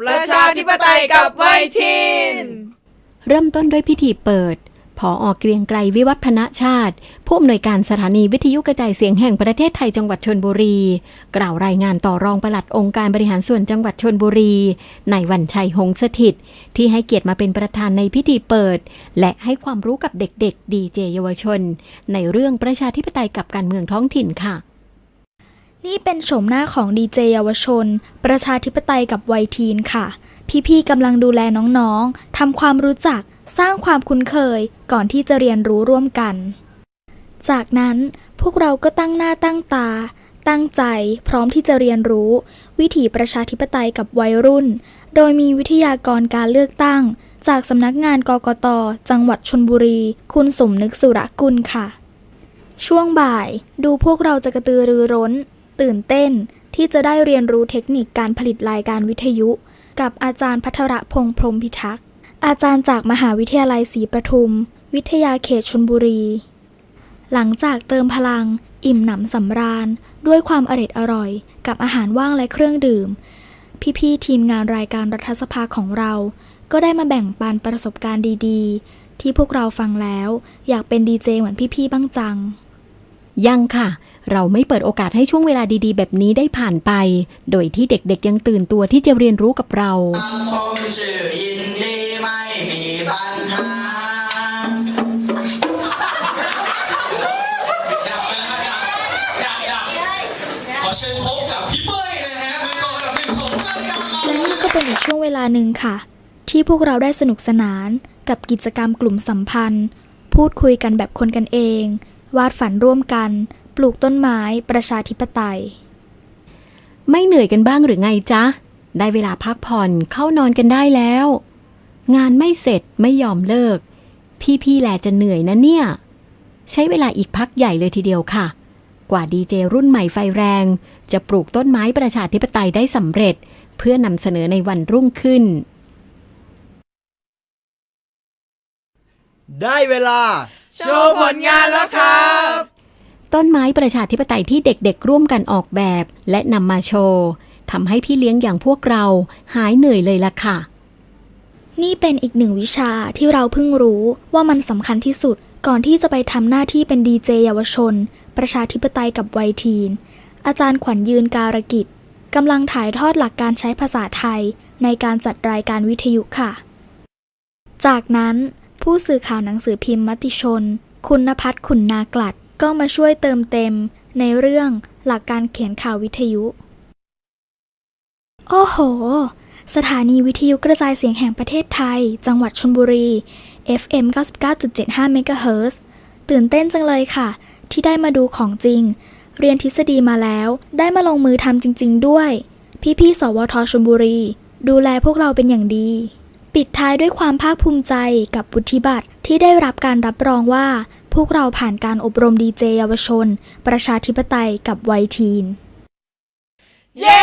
ประชาธิปไตยกับไวทีนเริ่มต้นด้วยพิธีเปิด ผออเกรียงไกรวิวัฒนชาติ ผู้อำนวยการสถานีวิทยุกระจายเสียงแห่งประเทศไทยจังหวัดชนบุรี กล่าวรายงานต่อรองปลัดองค์การบริหารส่วนจังหวัดชนบุรีในวันชัยหงส์สถิต ที่ให้เกียรติมาเป็นประธานในพิธีเปิด และให้ความรู้กับเด็กๆดีเจเยาวชน ในเรื่องประชาธิปไตยกับการเมืองท้องถิ่นค่ะ นี่เป็นโฉมหน้าของดีเจเยาวชน ประชาธิปไตยกับวัยทีนค่ะ พี่ๆกำลังดูแลน้องๆทำความรู้จักสร้างความคุ้นเคยก่อนที่จะเรียนรู้ร่วมกัน จากนั้นพวกเราก็ตั้งหน้าตั้งตา ตั้งใจพร้อมที่จะเรียนรู้ วิถีประชาธิปไตยกับวัยรุ่น โดยมีวิทยากรการเลือกตั้ง จากสำนักงานกกต จังหวัดชนบุรี คุณสมนึกสุรกุลค่ะ ช่วงบ่ายดูพวกเราจะกระตือรือร้น ตื่นเต้นที่จะได้เรียนรู้เทคนิคการผลิตรายการวิทยุ กับอาจารย์พัทรพงษ์พรมพิทักษ์อาจารย์จากมหาวิทยาลัยศรีประทุม วิทยาเขตชนบุรี หลังจากเติมพลัง อิ่มหนำสำราญ ด้วยความอร็ดอร่อย กับอาหารว่างและเครื่องดื่ม พี่ๆทีมงานรายการรัฐสภาของเรา ก็ได้มาแบ่งปันประสบการณ์ดีๆ ที่พวกเราฟังแล้ว อยากเป็นดีเจเหมือนพี่ๆบ้างจัง ยังค่ะ เราไม่เปิดโอกาสให้ช่วงเวลาดีๆ แบบนี้ได้ผ่านไป โดยที่เด็กๆยังตื่นตัวที่จะเรียนรู้กับเราและฮะมือกลองอันดับหนึ่งของรายการเราและนี่ก็เป็นอีกช่วงเวลาหนึ่งค่ะ ที่พวกเราได้สนุกสนานกับกิจกรรมกลุ่มสัมพันธ์ พูดคุยกันแบบคนกันเอง วาดฝันร่วมกัน ปลูกต้นไม้ประชาธิปไตย ไม่เหนื่อยกันบ้างหรือไงจ๊ะ ได้เวลาพักผ่อนเข้านอนกันได้แล้ว งานไม่เสร็จไม่ยอมเลิก พี่ๆแลจะเหนื่อยนะเนี่ย ใช้เวลาอีกพักใหญ่เลยทีเดียวค่ะ กว่าดีเจรุ่นใหม่ไฟแรง จะปลูกต้นไม้ประชาธิปไตยได้สำเร็จ เพื่อนำเสนอในวันรุ่งขึ้นได้เวลา โชว์ผลงานแล้วครับ ต้นไม้ประชาธิปไตยที่เด็กๆ ร่วมกันออกแบบ และนำมาโชว์ทำให้พี่เลี้ยงอย่างพวกเราหายเหนื่อยเลยล่ะค่ะ นี่เป็นอีกหนึ่งวิชาที่เราเพิ่งรู้ว่ามันสำคัญที่สุดก่อนที่จะไปทำหน้าที่เป็นดีเจเยาวชน ประชาธิปไตยกับวัยทีน อาจารย์ขวัญยืนการกิจกำลังถ่ายทอดหลักการใช้ภาษาไทย ในการจัดรายการวิทยุค่ะ จากนั้น ผู้สื่อข่าวหนังสือพิมพ์มติชน คุณนภัทรขุนนากลัด ก็มาช่วยเติมเต็ม ในเรื่องหลักการเขียนข่าววิทยุ โอ้โห สถานีวิทยุกระจายเสียงแห่งประเทศไทย จังหวัดชลบุรี FM 99.75เมกะเฮิรตซ์ตื่นเต้นจังเลยค่ะ ที่ได้มาดูของจริง เรียนทฤษฎีมาแล้ว ได้มาลงมือทำจริง ๆ ด้วย พี่ๆ สวทชลบุรี ดูแลพวกเราเป็นอย่างดี ปิดท้ายด้วยความภาคภูมิใจกับบุธิบัตรที่ได้รับการรับรองว่า พวกเราผ่านการอบรมดีเจเยาวชน ประชาธิปไตยกับวัยทีน เย้